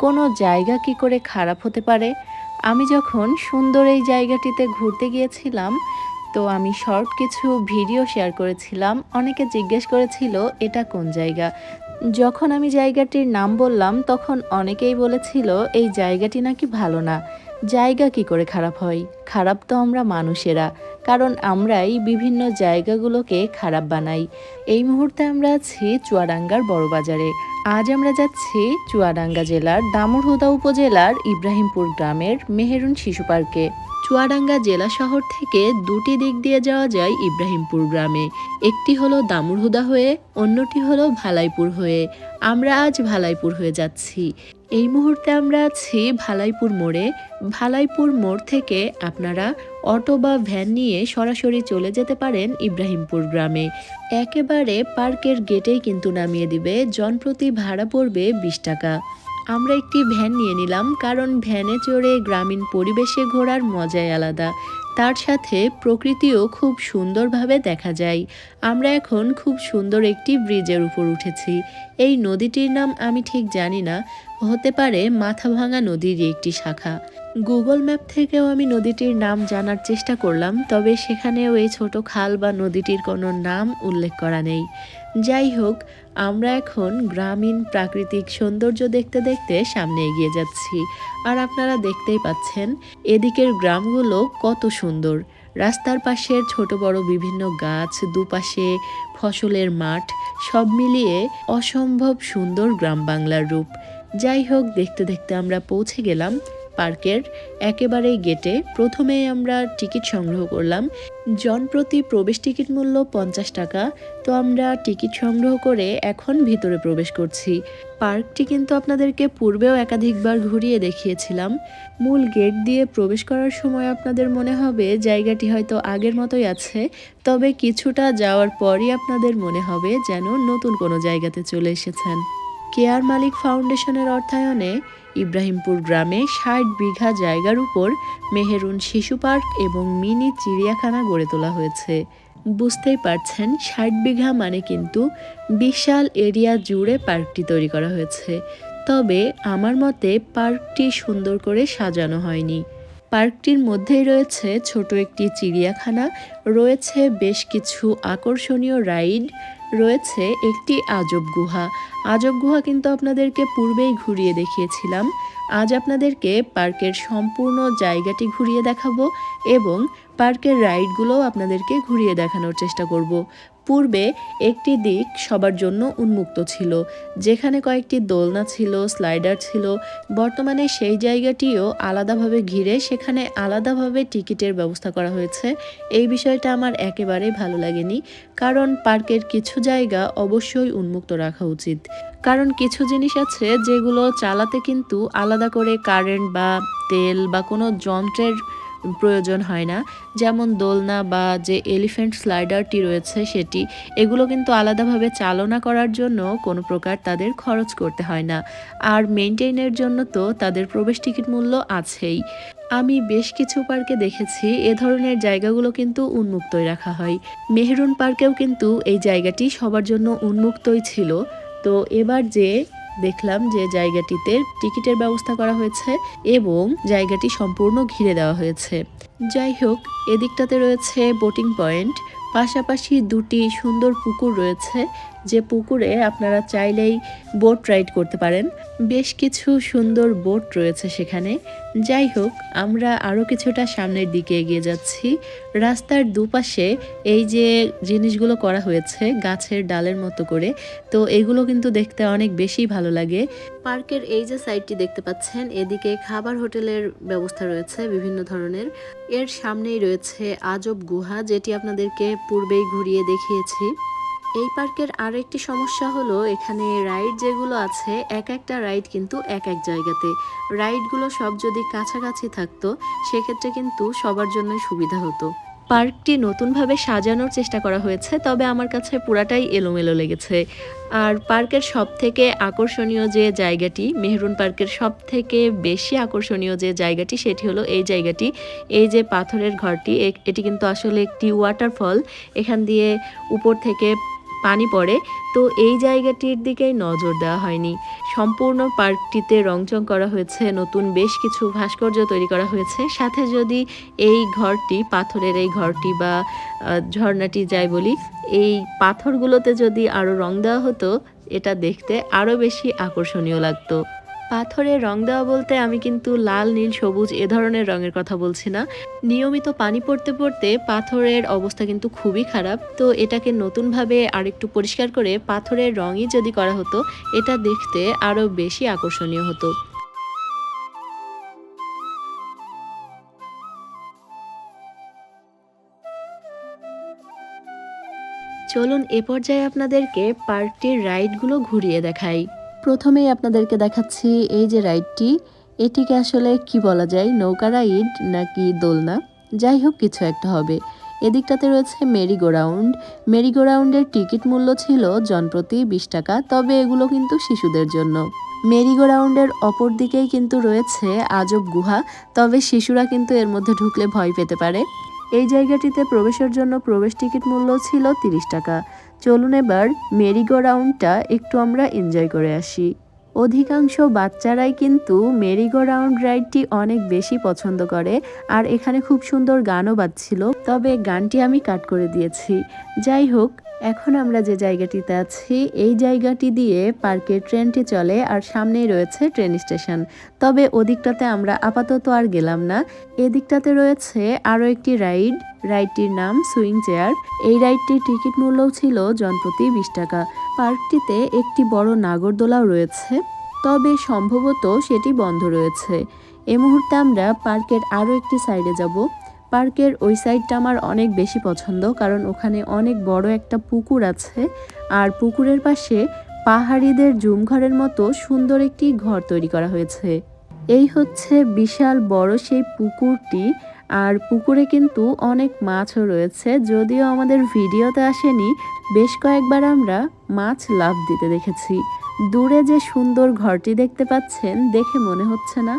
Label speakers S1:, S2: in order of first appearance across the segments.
S1: কোনো জায়গা কি করে খারাপ হতে পারে? আমি যখন সুন্দর এই জায়গাটিতে ঘুরতে গিয়েছিলাম, তো আমি শর্ট কিছু ভিডিও শেয়ার করেছিলাম। অনেকে জিজ্ঞেস করেছিল, এটা কোন জায়গা? যখন আমি জায়গাটির নাম বললাম, তখন অনেকেই বলেছিল, এই জায়গাটি নাকি ভালো না। জায়গা কি করে খারাপ হয়? খারাপ তো আমরা মানুষেরা, কারণ আমরাই বিভিন্ন জায়গাগুলোকে খারাপ বানাই। এই মুহূর্তে আমরা আছি চুয়াডাঙ্গার বড় বাজারে আজ আমরা যাচ্ছি চুয়াডাঙ্গা জেলার দামুড়হুদা উপজেলার ইব্রাহিমপুর গ্রামের মেহেরুন শিশু পার্কে। চুয়াডাঙ্গা জেলা শহর থেকে দুটি দিক দিয়ে যাওয়া যায় ইব্রাহিমপুর গ্রামে। একটি হলো দামুড়হুদা হয়ে, অন্যটি হলো ভালাইপুর হয়ে। আমরা আজ ভালাইপুর হয়ে যাচ্ছি। এই মুহূর্তে আমরা আছি ভালাইপুর মোড়ে। ভালাইপুর মোড় থেকে আপনারা অটো বা ভ্যান নিয়ে সরাসরি চলে যেতে পারেন ইব্রাহিমপুর গ্রামে। একেবারে পার্কের গেটেই কিন্তু নামিয়ে দিবে, জনপ্রতি ভাড়া পড়বে বিশ টাকা। আমরা একটি ভ্যান নিয়ে নিলাম, কারণ ভ্যানে চড়ে গ্রামীণ পরিবেশে ঘোরার মজাই আলাদা। তার সাথে প্রকৃতিও খুব সুন্দরভাবে দেখা যায়। আমরা এখন খুব সুন্দর একটি ব্রিজের উপর উঠেছি। এই নদীটির নাম আমি ঠিক জানি না, হতে পারে মাথাভাঙা নদীর একটি শাখা। গুগল ম্যাপ থেকেও আমি নদীটির নাম জানার চেষ্টা করলাম, তবে সেখানেও এই ছোট খাল বা নদীটির কোনো নাম উল্লেখ করা নেই। যাই হোক, আমরা এখন গ্রামীণ প্রাকৃতিক সৌন্দর্য দেখতে দেখতে সামনে এগিয়ে যাচ্ছি, আর আপনারা দেখতেই পাচ্ছেন এদিকের গ্রামগুলো কত সুন্দর। রাস্তার পাশের ছোট বড় বিভিন্ন গাছ, দুপাশে ফসলের মাঠ, সব মিলিয়ে অসম্ভব সুন্দর গ্রাম বাংলার রূপ। যাই হোক, দেখতে দেখতে আমরা পৌঁছে গেলাম পার্কের একেবারেই গেটে প্রথমেই আমরা টিকিট সংগ্রহ করলাম। জনপ্রতি প্রবেশ টিকিট মূল্য পঞ্চাশ টাকা। তো আমরা টিকিট সংগ্রহ করে এখন ভিতরে প্রবেশ করছি। পার্কটি কিন্তু আপনাদেরকে পূর্বেও একাধিকবার ঘুরিয়ে দেখিয়েছিলাম। মূল গেট দিয়ে প্রবেশ করার সময় আপনাদের মনে হবে জায়গাটি হয়তো আগের মতোই আছে। তবে কিছুটা যাওয়ার পরই আপনাদের মনে হবে যেন নতুন কোনো জায়গাতে চলে এসেছেন। কেয়ার মালিক ফাউন্ডেশনের অর্থায়নে ইব্রাহিমপুর গ্রামে ষাট বিঘা জায়গার উপর মেহেরুন শিশু পার্ক এবং মিনি চিড়িয়াখানা গড়ে তোলা হয়েছে। বুঝতেই পারছেন, ষাট বিঘা মানে কিন্তু বিশাল এরিয়া জুড়ে পার্কটি তৈরি করা হয়েছে। তবে আমার মতে পার্কটি সুন্দর করে সাজানো হয়নি। পার্কটির মধ্যেই রয়েছে ছোট একটি চিড়িয়াখানা, রয়েছে বেশ কিছু আকর্ষণীয় রাইড রয়েছে একটি আজব গুহা। আজব গুহা কিন্তু আপনাদেরকে পূর্বেই ঘুরিয়ে দেখিয়েছিলাম। আজ আপনাদেরকে পার্কের সম্পূর্ণ জায়গাটি ঘুরিয়ে দেখাবো এবং পার্কের রাইডগুলোও আপনাদেরকে ঘুরিয়ে দেখানোর চেষ্টা করব। পূর্বে একটি দিক সবার জন্য উন্মুক্ত ছিল, যেখানে কয়েকটি দোলনা ছিল, স্লাইডার ছিল। বর্তমানে সেই জায়গাটিও আলাদাভাবে ঘিরে সেখানে আলাদাভাবে টিকিটের ব্যবস্থা করা হয়েছে। এই বিষয়টা আমার একেবারেই ভালো লাগেনি, কারণ পার্কের কিছু জায়গা অবশ্যই উন্মুক্ত রাখা উচিত। কারণ কিছু জিনিস আছে যেগুলো চালাতে কিন্তু আলাদা করে কারেন্ট বা তেল বা কোনো যন্ত্রের প্রয়োজন হয় না। যেমন দোলনা বা যে এলিফ্যান্ট স্লাইডারটি রয়েছে সেটি, এগুলো কিন্তু আলাদাভাবে চালনা করার জন্য কোনো প্রকার তাদের খরচ করতে হয় না। আর মেনটেনের জন্য তো তাদের প্রবেশ টিকিট মূল্য আছেই। আমি বেশ কিছু পার্কে দেখেছি, এ ধরনের জায়গাগুলো কিন্তু উন্মুক্তই রাখা হয়। মেহরুন পার্কেও কিন্তু এই জায়গাটি সবার জন্য উন্মুক্তই ছিল। তো এবার যে দেখলাম যে জায়গাটিতে টিকিটের ব্যবস্থা করা হয়েছে এবং জায়গাটি সম্পূর্ণ ঘিরে দেওয়া হয়েছে। যাই হোক, এদিকটাতে রয়েছে বোটিং পয়েন্ট পাশাপাশি দুটি সুন্দর পুকুর রয়েছে। যে পুকুরে আপনারা চাইলেই বোট রাইড করতে পারেন। বেশ কিছু সুন্দর বোট রয়েছে সেখানে। যাই হোক, আমরা আরও কিছুটা সামনের দিকে এগিয়ে যাচ্ছি। রাস্তার দুপাশে এই যে জিনিসগুলো করা হয়েছে, গাছের ডালের মতো করে, তো এগুলো কিন্তু দেখতে অনেক বেশি ভালো লাগে। পার্কের এই যে সাইডটি দেখতে পাচ্ছেন, এদিকে খাবার হোটেলের ব্যবস্থা রয়েছে বিভিন্ন ধরনের। এর সামনেই রয়েছে আজব গুহা, যেটি আপনাদেরকে পূর্বেই ঘুরিয়ে দেখিয়েছি। এই পার্কের আরও একটি সমস্যা হলো এখানে রাইড যেগুলো আছে, এক একটা রাইড কিন্তু এক এক জায়গাতে। রাইডগুলো সব যদি কাছাকাছি থাকতো, সেক্ষেত্রে কিন্তু সবার জন্যই সুবিধা হতো। পার্কটি নতুনভাবে সাজানোর চেষ্টা করা হয়েছে, তবে আমার কাছে পুরাটাই এলোমেলো লেগেছে। আর পার্কের সব থেকে আকর্ষণীয় যে জায়গাটি, মেহরুন পার্কের সব থেকে বেশি আকর্ষণীয় যে জায়গাটি, সেটি হলো এই জায়গাটি। এই যে পাথরের ঘরটি এটি কিন্তু আসলে একটি ওয়াটারফল এখান দিয়ে উপর থেকে পানি পড়ে, তো এই জায়গাটির দিকে নজর দেওয়া হয়নি। সম্পূর্ণ পার্কটিতে রংচং করা হয়েছে, নতুন বেশ কিছু ভাস্কর্য তৈরি করা হয়েছে। সাথে যদি এই ঘরটি, পাথরের এই ঘরটি বা ঝর্ণাটি যাই বলি, এই পাথরগুলোতে যদি আরও রং দেওয়া হতো, এটা দেখতে আরও বেশি আকর্ষণীয় লাগতো। পাথরে রং দেওয়া বলতে আমি কিন্তু লাল, নীল, সবুজ এ ধরনের রঙের কথা বলছি না। নিয়মিত পানি পড়তে পড়তে পাথরের অবস্থা কিন্তু খুবই খারাপ। তো এটাকে নতুনভাবে আরেকটু পরিষ্কার করে পাথরের রঙই যদি করা হতো, এটা দেখতে আরও বেশি আকর্ষণীয় হতো। চলুন এ পর্যায়ে আপনাদেরকে পার্কটির রাইডগুলো ঘুরিয়ে দেখাই। প্রথমেই আপনাদেরকে দেখাচ্ছি এই যে রাইডটি। এটিকে আসলে কি বলা যায়, নৌকা রাইড নাকি দোলনা? যাই হোক, কিছু একটা হবে। এদিকটাতে রয়েছে merry go round merry go রাউন্ডের টিকিট মূল্য ছিল জনপ্রতি বিশ টাকা, তবে এগুলো কিন্তু শিশুদের জন্য। মেরি গো রাউন্ডের অপর দিকেই কিন্তু রয়েছে আজব গুহা, তবে শিশুরা কিন্তু এর মধ্যে ঢুকলে ভয় পেতে পারে। এই জায়গাটিতে প্রবেশের জন্য প্রবেশ টিকিট মূল্য ছিল তিরিশ টাকা। চলুন এবার মেরি গো রাউন্ডটা একটু আমরা এনজয় করে আসি। অধিকাংশ বাচ্চারাই কিন্তু মেরি গো রাউন্ড রাইডটি অনেক বেশি পছন্দ করে আর এখানে খুব সুন্দর গানও বাজছিল, তবে গানটি আমি কাট করে দিয়েছি। যাই হোক এখন আমরা যে জায়গাটিতে আছি, এই জায়গাটি দিয়ে পার্কের ট্রেনটি চলে আর সামনেই রয়েছে ট্রেন স্টেশন। তবে ওদিকটাতে আমরা আপাতত আর গেলাম না। এদিকটাতে রয়েছে আরও একটি রাইড। রাইডটির নাম সুইং চেয়ার। এই রাইডটির টিকিট মূল্যও ছিল জনপ্রতি বিশ টাকা। পার্কটিতে একটি বড় নাগরদোলাও রয়েছে। তবে সম্ভবত সেটি বন্ধ রয়েছে। এ মুহূর্তে আমরা পার্কের আরও একটি সাইডে যাব। পার্কের ওই সাইডটা আমার অনেক বেশি পছন্দ, কারণ ওখানে অনেক বড় একটা পুকুর আছে। আর পুকুরের পাশে পাহাড়িদের জুমঘরের মতো সুন্দর একটি ঘর তৈরি করা হয়েছে। এই হচ্ছে বিশাল বড় সেই পুকুরটি, আর পুকুরে কিন্তু অনেক মাছও রয়েছে। যদিও আমাদের ভিডিওতে আসেনি, বেশ কয়েকবার আমরা মাছ লাভ দিতে দেখেছি। দূরে যে সুন্দর ঘরটি দেখতে পাচ্ছেন, দেখে মনে হচ্ছে না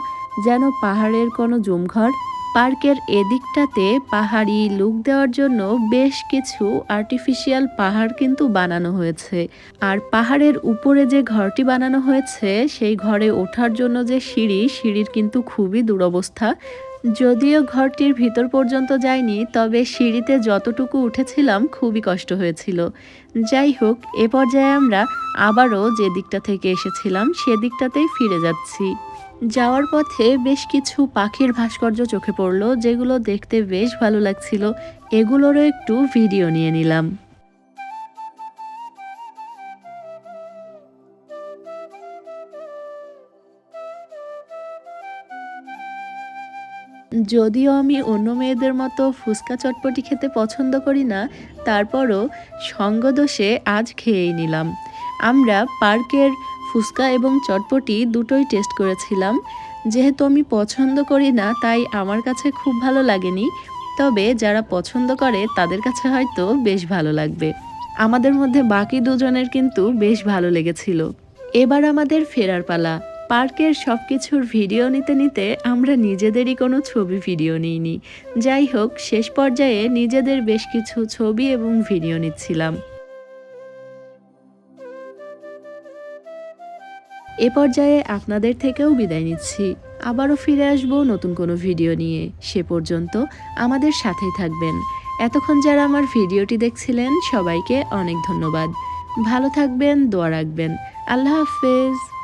S1: যেন পাহাড়ের কোনো জুমঘর। পার্কের এদিকটাতে পাহাড়ি লুক দেওয়ার জন্য বেশ কিছু আর্টিফিশিয়াল পাহাড় কিন্তু বানানো হয়েছে। আর পাহাড়ের উপরে যে ঘরটি বানানো হয়েছে, সেই ঘরে ওঠার জন্য যে সিঁড়ি, সিঁড়ির কিন্তু খুবই দুরবস্থা। যদিও ঘরটির ভিতর পর্যন্ত যায়নি তবে সিঁড়িতে যতটুকু উঠেছিলাম, খুবই কষ্ট হয়েছিল। যাই হোক, এ পর্যায়ে আমরা আবারও যে দিকটা থেকে এসেছিলাম সেদিকটাতেই ফিরে যাচ্ছি। যাওয়ার পথে বেশ কিছু পাখির ভাস্কর্য চোখে পড়ল, যেগুলো দেখতে বেশ ভালো লাগছিল। এগুলোরও একটু ভিডিও নিয়ে নিলাম। যদিও আমি অন্য মেয়েদের মতো ফুচকা চটপটি খেতে পছন্দ করি না, তারপরও সঙ্গদোষে আজ খেয়েই নিলাম। আমরা পার্কের ফুচকা এবং চটপটি দুটোই টেস্ট করেছিলাম। যেহেতু আমি পছন্দ করি না, তাই আমার কাছে খুব ভালো লাগেনি। তবে যারা পছন্দ করে, তাদের কাছে হয়তো বেশ ভালো লাগবে। আমাদের মধ্যে বাকি দুজনের কিন্তু বেশ ভালো লেগেছিল। এবার আমাদের ফেরার পালা। পার্কের সব কিছুর ভিডিও নিতে নিতে আমরা নিজেদেরই কোনো ছবি ভিডিও নিইনি। যাই হোক, শেষ পর্যায়ে নিজেদের বেশ কিছু ছবি এবং ভিডিও নিচ্ছিলাম। এ পর্যায়ে আপনাদের থেকেও বিদায় নিচ্ছি। আবারও ফিরে আসব নতুন কোনো ভিডিও নিয়ে। সে পর্যন্ত আমাদের সাথেই থাকবেন। এতক্ষণ যারা আমার ভিডিওটি দেখছিলেন, সবাইকে অনেক ধন্যবাদ। ভালো থাকবেন, দোয়া রাখবেন। আল্লাহ হাফেজ।